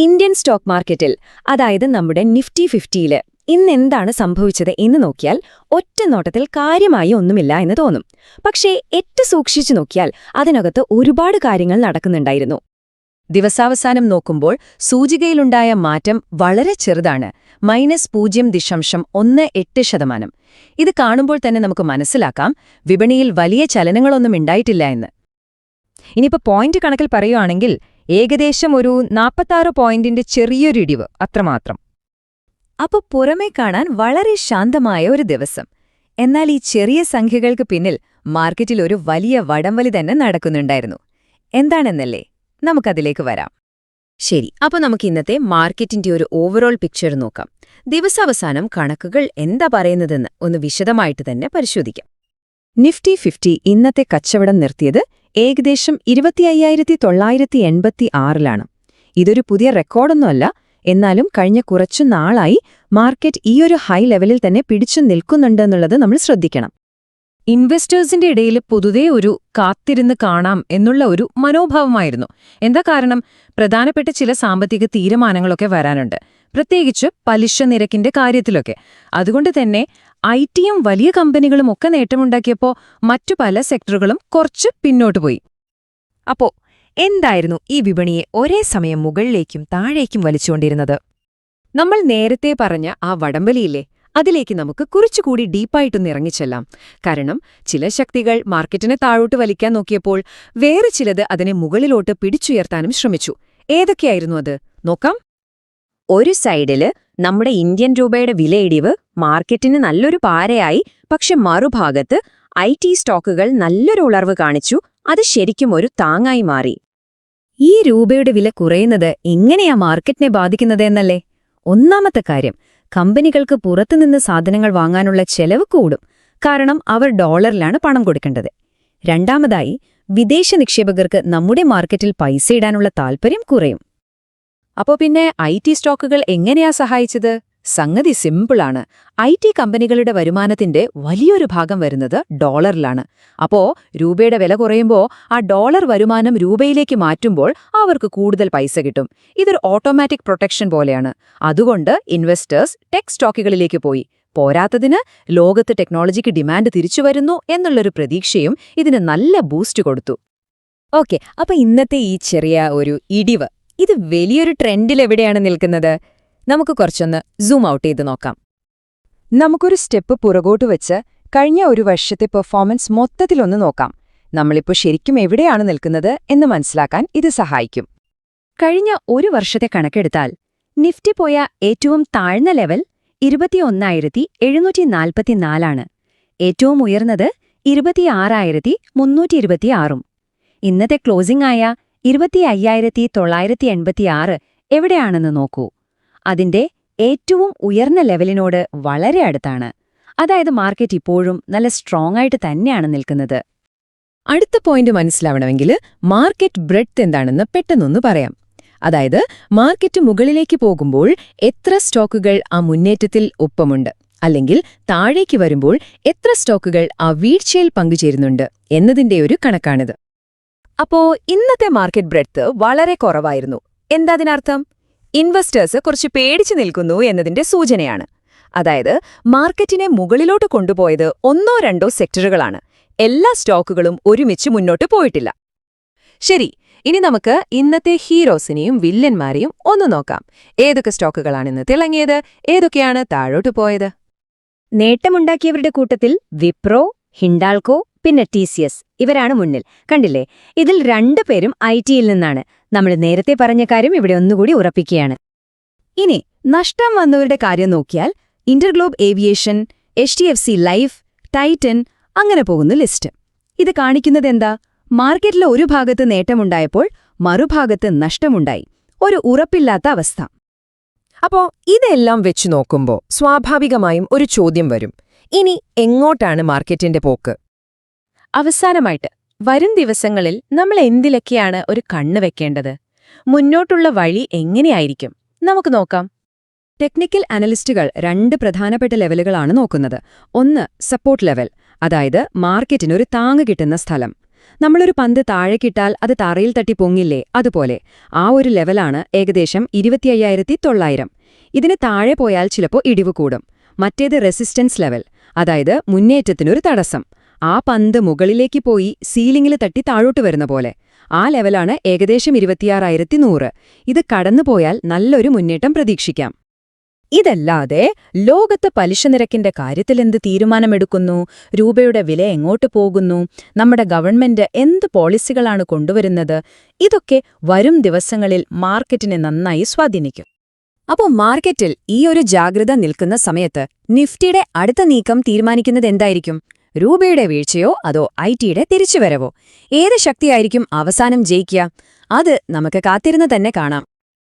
Indian stock മാർക്കറ്റിൽ അതായത് നമ്മുടെ നിഫ്റ്റി ഫിഫ്റ്റിയിൽ ഇന്ന് എന്താണ് സംഭവിച്ചത് എന്ന് നോക്കിയാൽ ഒറ്റ നോട്ടത്തിൽ കാര്യമായി ഒന്നുമില്ല എന്ന് തോന്നും. പക്ഷേ എട്ട് സൂക്ഷിച്ചു നോക്കിയാൽ അതിനകത്ത് ഒരുപാട് കാര്യങ്ങൾ നടക്കുന്നുണ്ടായിരുന്നു. ദിവസാവസാനം നോക്കുമ്പോൾ സൂചികയിലുണ്ടായ മാറ്റം വളരെ ചെറുതാണ്. മൈനസ് പൂജ്യം ദശാംശം ഒന്ന് എട്ട് ശതമാനം. ഇത് കാണുമ്പോൾ തന്നെ നമുക്ക് മനസ്സിലാക്കാം വിപണിയിൽ വലിയ ചലനങ്ങളൊന്നും ഉണ്ടായിട്ടില്ല എന്ന്. ഇനിയിപ്പോൾ പോയിന്റ് കണക്കിൽ പറയുകയാണെങ്കിൽ ഏകദേശം ഒരു നാൽപ്പത്താറ് പോയിന്റിന്റെ ചെറിയൊരു ഇടിവ് അത്രമാത്രം. അപ്പൊ പുറമേ കാണാൻ വളരെ ശാന്തമായ ഒരു ദിവസം. എന്നാൽ ഈ ചെറിയ സംഖ്യകൾക്ക് പിന്നിൽ മാർക്കറ്റിൽ ഒരു വലിയ വടംവലി തന്നെ നടക്കുന്നുണ്ടായിരുന്നു. എന്താണെന്നല്ലേ? നമുക്കതിലേക്ക് വരാം. ശരി അപ്പൊ നമുക്ക് ഇന്നത്തെ മാർക്കറ്റിന്റെ ഒരു ഓവറോൾ പിക്ചർ നോക്കാം. ദിവസാവസാനം കണക്കുകൾ എന്താ പറയുന്നതെന്ന് ഒന്ന് വിശദമായിട്ട് തന്നെ പരിശോധിക്കാം. നിഫ്റ്റി ഫിഫ്റ്റി ഇന്നത്തെ കച്ചവടം നിർത്തിയത് ഏകദേശം ഇരുപത്തി അയ്യായിരത്തി തൊള്ളായിരത്തി എൺപത്തി ആറിലാണ് ഇതൊരു പുതിയ റെക്കോർഡൊന്നുമല്ല. എന്നാലും കഴിഞ്ഞ കുറച്ചു നാളായി മാർക്കറ്റ് ഈയൊരു ഹൈ ലെവലിൽ തന്നെ പിടിച്ചു നിൽക്കുന്നുണ്ടെന്നുള്ളത് നമ്മൾ ശ്രദ്ധിക്കണം. ഇൻവെസ്റ്റേഴ്സിന്റെ ഇടയിൽ പൊതുവേ ഒരു കാത്തിരുന്ന് കാണാം എന്നുള്ള ഒരു മനോഭാവമായിരുന്നു. എന്താ കാരണം? പ്രധാനപ്പെട്ട ചില സാമ്പത്തിക തീരുമാനങ്ങളൊക്കെ വരാനുണ്ട്. പ്രത്യേകിച്ച് പലിശ നിരക്കിന്റെ കാര്യത്തിലൊക്കെ. അതുകൊണ്ട് തന്നെ ഐ ടിയും വലിയ കമ്പനികളും ഒക്കെ നേട്ടമുണ്ടാക്കിയപ്പോൾ മറ്റു പല സെക്ടറുകളും കുറച്ച് പിന്നോട്ട് പോയി. അപ്പോ എന്തായിരുന്നു ഈ വിപണിയെ ഒരേ സമയം മുകളിലേക്കും താഴേക്കും വലിച്ചുകൊണ്ടിരുന്നത്? നമ്മൾ നേരത്തെ പറഞ്ഞ ആ വടംവലിയില്ലേ അതിലേക്ക് നമുക്ക് കുറച്ചുകൂടി ഡീപ്പായിട്ടൊന്ന് ഇറങ്ങിച്ചെല്ലാം. കാരണം ചില ശക്തികൾ മാർക്കറ്റിനെ താഴോട്ട് വലിക്കാൻ നോക്കിയപ്പോൾ വേറെ ചിലത് അതിനെ മുകളിലോട്ട് പിടിച്ചുയർത്താനും ശ്രമിച്ചു. ഏതൊക്കെയായിരുന്നു അത്? നോക്കാം. ഒരു സൈഡിൽ നമ്മുടെ ഇന്ത്യൻ രൂപയുടെ വിലയിടിവ് മാർക്കറ്റിന് നല്ലൊരു പാരയായി. പക്ഷെ മറുഭാഗത്ത് ഐ ടി സ്റ്റോക്കുകൾ നല്ലൊരു ഉളർവ് കാണിച്ചു. അത് ശരിക്കും ഒരു താങ്ങായി മാറി. ഈ രൂപയുടെ വില കുറയുന്നത് എങ്ങനെയാ മാർക്കറ്റിനെ ബാധിക്കുന്നത് എന്നല്ലേ? ഒന്നാമത്തെ കാര്യം കമ്പനികൾക്ക് പുറത്തുനിന്ന് സാധനങ്ങൾ വാങ്ങാനുള്ള ചെലവ് കൂടും. കാരണം അവർ ഡോളറിലാണ് പണം കൊടുക്കേണ്ടത്. രണ്ടാമതായി വിദേശ നിക്ഷേപകർക്ക് നമ്മുടെ മാർക്കറ്റിൽ പൈസ ഇടാനുള്ള താൽപ്പര്യം കുറയും. അപ്പോ പിന്നെ ഐ ടി സ്റ്റോക്കുകൾ എങ്ങനെയാ സഹായിച്ചത്? സംഗതി സിമ്പിളാണ്. ഐ ടി കമ്പനികളുടെ വരുമാനത്തിന്റെ വലിയൊരു ഭാഗം വരുന്നത് ഡോളറിലാണ്. അപ്പോ രൂപയുടെ വില കുറയുമ്പോൾ ആ ഡോളർ വരുമാനം രൂപയിലേക്ക് മാറ്റുമ്പോൾ അവർക്ക് കൂടുതൽ പൈസ കിട്ടും. ഇതൊരു ഓട്ടോമാറ്റിക് പ്രൊട്ടക്ഷൻ പോലെയാണ്. അതുകൊണ്ട് ഇൻവെസ്റ്റേഴ്സ് ടെക് സ്റ്റോക്കുകളിലേക്ക് പോയി. പോരാത്തതിന് ലോകത്ത് ടെക്നോളജിക്ക് ഡിമാൻഡ് തിരിച്ചുവരുന്നു എന്നുള്ളൊരു പ്രതീക്ഷയും ഇതിന് നല്ല ബൂസ്റ്റ് കൊടുത്തു. ഓക്കെ അപ്പൊ ഇന്നത്തെ ഈ ചെറിയ ഒരു ഇടിവ്. ഇത് വലിയൊരു ട്രെൻഡിൽ എവിടെയാണ് നിൽക്കുന്നത്? നമുക്ക് കുറച്ചൊന്ന് സൂം ഔട്ട് ചെയ്ത് നോക്കാം. നമുക്കൊരു സ്റ്റെപ്പ് പുറകോട്ട് വെച്ച് കഴിഞ്ഞ ഒരു വർഷത്തെ പെർഫോമൻസ് മൊത്തത്തിലൊന്ന് നോക്കാം. നമ്മളിപ്പോൾ ശരിക്കും എവിടെയാണ് നിൽക്കുന്നത് എന്ന് മനസ്സിലാക്കാൻ ഇത് സഹായിക്കും. കഴിഞ്ഞ ഒരു വർഷത്തെ കണക്കെടുത്താൽ നിഫ്റ്റി പോയ ഏറ്റവും താഴ്ന്ന ലെവൽ ഇരുപത്തിയൊന്നായിരത്തി എഴുന്നൂറ്റി നാൽപ്പത്തിനാലാണ് ഏറ്റവും ഉയർന്നത് ഇരുപത്തിയാറായിരത്തി മുന്നൂറ്റി ഇരുപത്തിയാറും ഇന്നത്തെ ക്ലോസിംഗ് ആയ ഇരുപത്തി അയ്യായിരത്തി തൊള്ളായിരത്തി എൺപത്തിയാറ് എവിടെയാണെന്ന് നോക്കൂ. അതിന്റെ ഏറ്റവും ഉയർന്ന ലെവലിനോട് വളരെ അടുത്താണ്. അതായത് മാർക്കറ്റ് ഇപ്പോഴും നല്ല സ്ട്രോങ് ആയിട്ട് തന്നെയാണ് നിൽക്കുന്നത്. അടുത്ത പോയിന്റ് മനസ്സിലാവണമെങ്കിൽ മാർക്കറ്റ് ബ്രെഡ്ത്ത് എന്താണെന്ന് പെട്ടെന്നൊന്ന് പറയാം. അതായത് മാർക്കറ്റ് മുകളിലേക്ക് പോകുമ്പോൾ എത്ര സ്റ്റോക്കുകൾ ആ മുന്നേറ്റത്തിൽ ഒപ്പമുണ്ട്. അല്ലെങ്കിൽ താഴേക്ക് വരുമ്പോൾ എത്ര സ്റ്റോക്കുകൾ ആ വീഴ്ചയിൽ പങ്കുചേരുന്നുണ്ട് എന്നതിന്റെ ഒരു കണക്കാണിത്. അപ്പോ ഇന്നത്തെ മാർക്കറ്റ് ബ്രെഡ്ത്ത് വളരെ കുറവായിരുന്നു. എന്താ അതിനർത്ഥം? ഇൻവെസ്റ്റേഴ്സ് കുറച്ച് പേടിച്ചു നിൽക്കുന്നു എന്നതിന്റെ സൂചനയാണ്. അതായത് മാർക്കറ്റിനെ മുകളിലോട്ട് കൊണ്ടുപോയത് ഒന്നോ രണ്ടോ സെക്ടറുകളാണ് എല്ലാ സ്റ്റോക്കുകളും ഒരുമിച്ച് മുന്നോട്ട് പോയിട്ടില്ല. ശരി ഇനി നമുക്ക് ഇന്നത്തെ ഹീറോസിനെയും വില്ലന്മാരെയും ഒന്ന് നോക്കാം. ഏതൊക്കെ സ്റ്റോക്കുകളാണ് ഇന്ന് തിളങ്ങിയത്? ഏതൊക്കെയാണ് താഴോട്ട് പോയത്? നേട്ടമുണ്ടാക്കിയവരുടെ കൂട്ടത്തിൽ വിപ്രോ ഹിൻഡാൾക്കോ പിന്നെ ടി സി എസ് ഇവരാണ് മുന്നിൽ. കണ്ടില്ലേ? ഇതിൽ രണ്ടു പേരും ഐ ടിയിൽ നിന്നാണ്. നമ്മൾ നേരത്തെ പറഞ്ഞ കാര്യം ഇവിടെ ഒന്നുകൂടി ഉറപ്പിക്കുകയാണ്. ഇനി നഷ്ടം വന്നവരുടെ കാര്യം നോക്കിയാൽ InterGlobe aviation H D F C life Titan അങ്ങനെ പോകുന്നു ലിസ്റ്റ്. ഇത് കാണിക്കുന്നത് എന്താ? മാർക്കറ്റിലെ ഒരു ഭാഗത്ത് നേട്ടമുണ്ടായപ്പോൾ മറുഭാഗത്ത് നഷ്ടമുണ്ടായി. ഒരു ഉറപ്പില്ലാത്ത അവസ്ഥ. അപ്പോ ഇതെല്ലാം വെച്ചു നോക്കുമ്പോൾ സ്വാഭാവികമായും ഒരു ചോദ്യം വരും. ഇനി എങ്ങോട്ടാണ് മാർക്കറ്റിന്റെ പോക്ക്? അവസാനമായിട്ട് വരും ദിവസങ്ങളിൽ നമ്മൾ എന്തിലൊക്കെയാണ് ഒരു കണ്ണ് വെക്കേണ്ടത്? മുന്നോട്ടുള്ള വഴി എങ്ങനെയായിരിക്കും? നമുക്ക് നോക്കാം. ടെക്നിക്കൽ അനലിസ്റ്റുകൾ രണ്ട് പ്രധാനപ്പെട്ട ലെവലുകളാണ് നോക്കുന്നത്. ഒന്ന് സപ്പോർട്ട് ലെവൽ അതായത് മാർക്കറ്റിനൊരു താങ്ങ് കിട്ടുന്ന സ്ഥലം. നമ്മളൊരു പന്ത് താഴേക്കിട്ടാൽ അത് തറയിൽ തട്ടി പൊങ്ങില്ലേ അതുപോലെ. ആ ഒരു ലെവലാണ് ഏകദേശം ഇരുപത്തിയ്യായിരത്തി തൊള്ളായിരം ഇതിന് താഴെ പോയാൽ ചിലപ്പോൾ ഇടിവ് കൂടും. മറ്റേത് റെസിസ്റ്റൻസ് ലെവൽ അതായത് മുന്നേറ്റത്തിനൊരു തടസ്സം. ആ പന്ത് മുകളിലേക്ക് പോയി സീലിംഗിൽ തട്ടി താഴോട്ട് വരുന്ന പോലെ. ആ ലെവലാണ് ഏകദേശം ഇരുപത്തിയാറായിരത്തി നൂറ് ഇത് കടന്നുപോയാൽ നല്ലൊരു മുന്നേറ്റം പ്രതീക്ഷിക്കാം. ഇതല്ലാതെ ലോകത്ത് പലിശ നിരക്കിന്റെ കാര്യത്തിൽ എന്ത് തീരുമാനമെടുക്കുന്നു? രൂപയുടെ വില എങ്ങോട്ട് പോകുന്നു? നമ്മുടെ ഗവൺമെന്റ് എന്ത് പോളിസികളാണ് കൊണ്ടുവരുന്നത്? ഇതൊക്കെ വരും ദിവസങ്ങളിൽ മാർക്കറ്റിനെ നന്നായി സ്വാധീനിക്കും. അപ്പോൾ മാർക്കറ്റിൽ ഈ ഒരു ജാഗ്രത നിൽക്കുന്ന സമയത്ത് നിഫ്റ്റിയുടെ അടുത്ത നീക്കം തീരുമാനിക്കുന്നത് എന്തായിരിക്കും? രൂപയുടെ വീഴ്ചയോ അതോ ഐ ടിയുടെ തിരിച്ചുവരവോ? ഏത് ശക്തിയായിരിക്കും അവസാനം ജയിക്കുക? അത് നമുക്ക് കാത്തിരുന്ന് തന്നെ കാണാം.